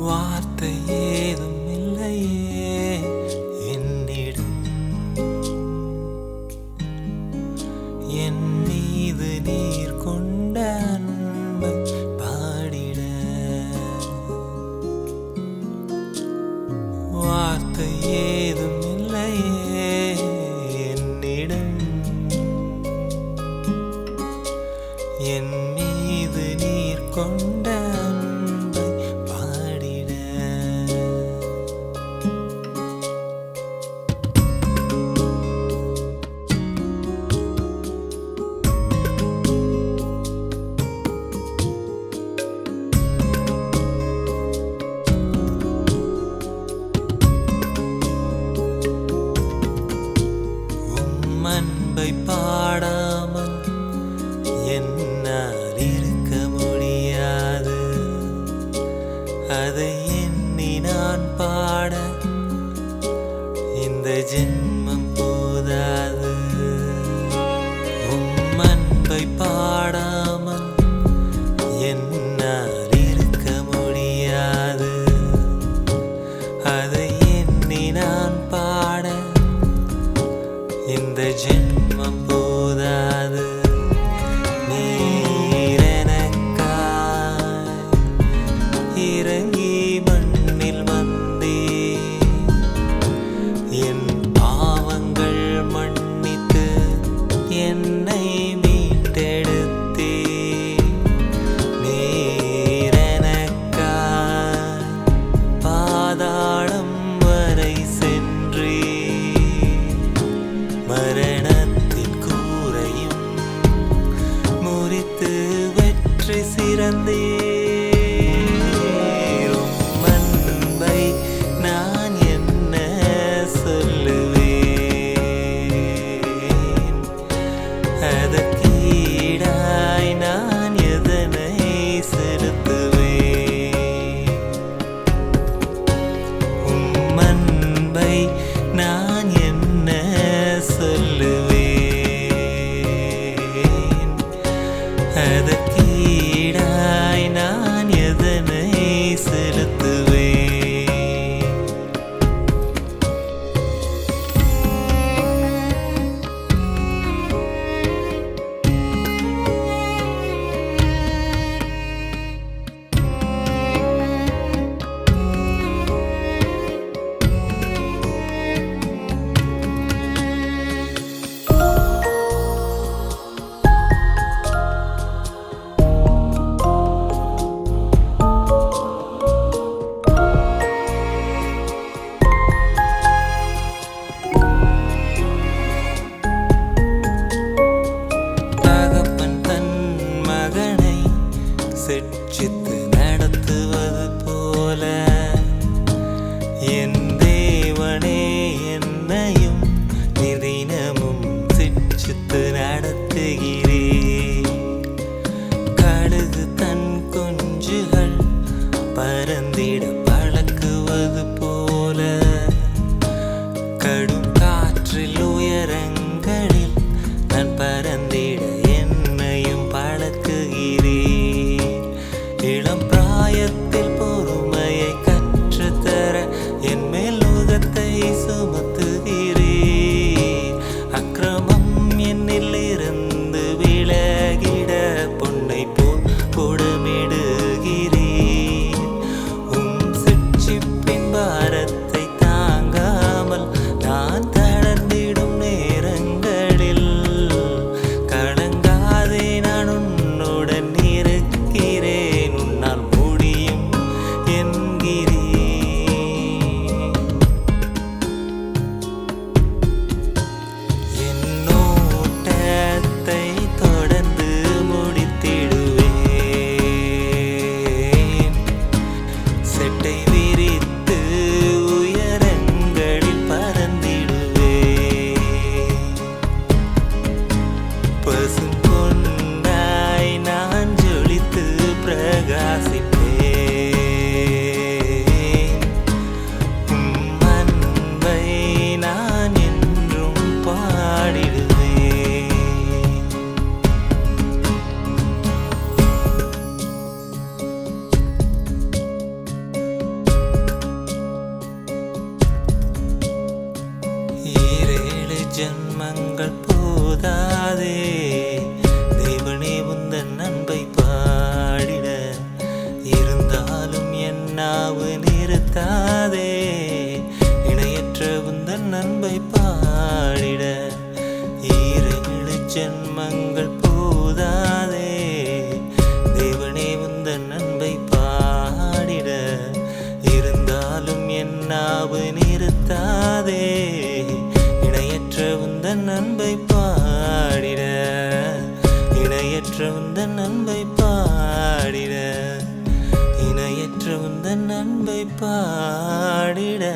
வார்த்தை ஏதும் இல்லையே என்னிடம். என் மீது நீர் கொண்ட அன்பை பாடிட. வார்த்தை ஏதும் இல்லையே என்னிடம் கொண்ட நான் பாட இந்த ஜென் the. പരന്തിടും பசும் பொன்னாய் நான் ஜொலித்து பிரகாசிப்பேன். அன்பை நான் என்றும் பாடிடுவேன். ஏழேழு ஜென்மங்கள் போதாதே. ஜென்மங்கள் போதாதே. தேவனே உந்தன் நன்பை பாடிட. இருந்தாலும் என்னாவு நிறுத்தாதே. இணையற்ற உந்தன் அன்பை பாடிட. இணையற்ற உந்தன் அன்பை பாடிட. இணையற்ற உந்தன் அன்பை பாடிட.